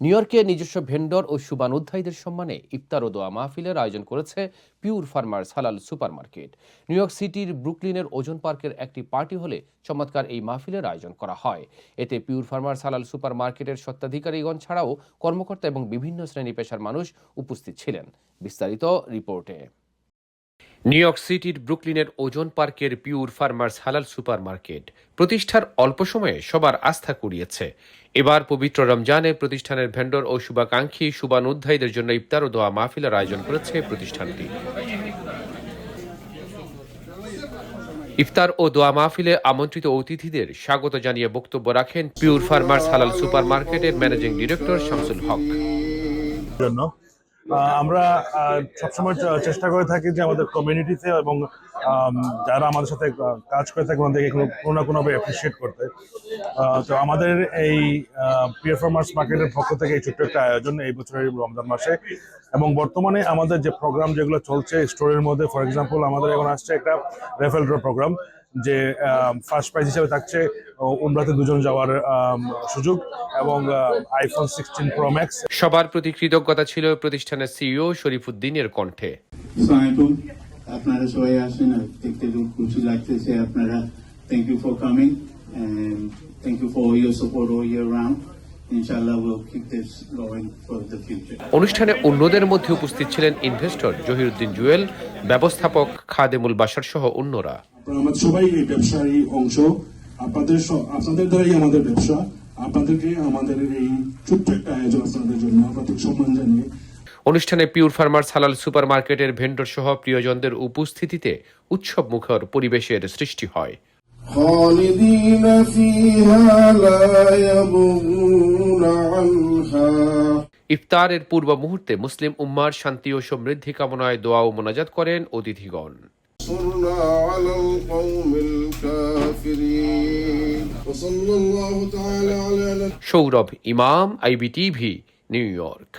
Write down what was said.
New ইয়র্কে নিজস্ব vendor ও সুবান উদ্ধায়ীদের সম্মানে ইফতার ও দোয়া মাহফিলের আয়োজন করেছে pure farmers halal supermarket. New York সিটির ব্রুকলিনের ওজন পার্কের একটি পার্টি হলে চমৎকার এই মাহফিলের আয়োজন করা হয়। এতে পিওর ফার্মার্স হালাল সুপার মার্কেটের স্বত্বাধিকারীগণ ছাড়াও কর্মকর্তা এবং বিভিন্ন শ্রেণি পেশার মানুষ উপস্থিত ছিলেন। বিস্তারিত রিপোর্টে। নিউ ইয়র্ক সিটির ব্রুকলিনের ওজন পার্কের পিওর ফার্মার্স হালাল সুপার মার্কেট প্রতিষ্ঠার অল্প সময়ে সবার আস্থা কুড়িয়েছে। এবার পবিত্র রমজানে প্রতিষ্ঠানের ভেন্ডর ও শুভাকাঙ্ক্ষী শুভানুধ্যায়ীদের জন্য ইফতার ও দোয়া মাহফিলের আয়োজন করেছে প্রতিষ্ঠানটি। ইফতার ও দোয়া মাহফিলে আমন্ত্রিত অতিথিদের স্বাগত জানিয়ে বক্তব্য রাখেন পিওর ফার্মার্স হালাল সুপার মার্কেটের ম্যানেজিং ডিরেক্টর শামসুল হক। আমরা সবসময় চেষ্টা করে থাকি যে আমাদের কমিউনিটিতে এবং যারা আমাদের সাথে কাজ করে থাকে ওনাদেরকে কোনো না কোনোভাবে অ্যাপ্রিসিয়েট করতে। তো আমাদের এই পিয়ার ফার্মার্স মার্কেটের পক্ষ থেকে এই ছোট্ট একটা আয়োজন এই বছরের রমজান মাসে। এবং বর্তমানে আমাদের যে প্রোগ্রাম যেগুলো চলছে স্টোরের মধ্যে ফর এক্সাম্পল আমাদের এখন আসছে একটা রেফেল ড্র প্রোগ্রাম যে ফার্স্ট প্রাইজ হিসেবে থাকছে উমরাতে দুজন যাওয়ার সুযোগ। এবং আইফোন সিক্সটিন প্রো ম্যাক্স সবার প্রতি কৃতজ্ঞতা ছিল প্রতিষ্ঠানের সিইও শরীফুদ্দিনের কণ্ঠে। আসসালামাইকুম আপনারা সবাই আসেন দেখতে খুব খুশি লাগতেছে আপনারা। Thank you for coming thank you for your support for the future অনুষ্ঠানে অন্যদের মধ্যে উপস্থিত ছিলেন ইনভেস্টর জহিরুদ্দিন জুয়েল ব্যবস্থাপক খাদেমুল বাসার সহ অন্যরা। আমাদের সবাই এই ব্যবসারই অংশ। আপনাদের আপনাদের দ্বারাই আমাদের ব্যবসা। আপনাদেরকে আমাদের এই ছোট্ট আয়োজন আপনাদের জন্য আপনাদের সম্মান জানিয়ে অনুষ্ঠানে পিওর ফার্মার্স হালাল সুপার মার্কেটের ভেন্ডর সহ প্রিয়জনদের উপস্থিতিতে উৎসব মুখর পরিবেশের সৃষ্টি হয়। ইফতারের পূর্ব মুহূর্তে মুসলিম উম্মার শান্তি ও সমৃদ্ধি কামনায় দোয়া ও মোনাজাত করেন অতিথিগণ। انصرنا على القوم الكافرين وصلى الله تعالى على نبينا সৌরভ ইমাম আইবিটিভি নিউ ইয়র্ক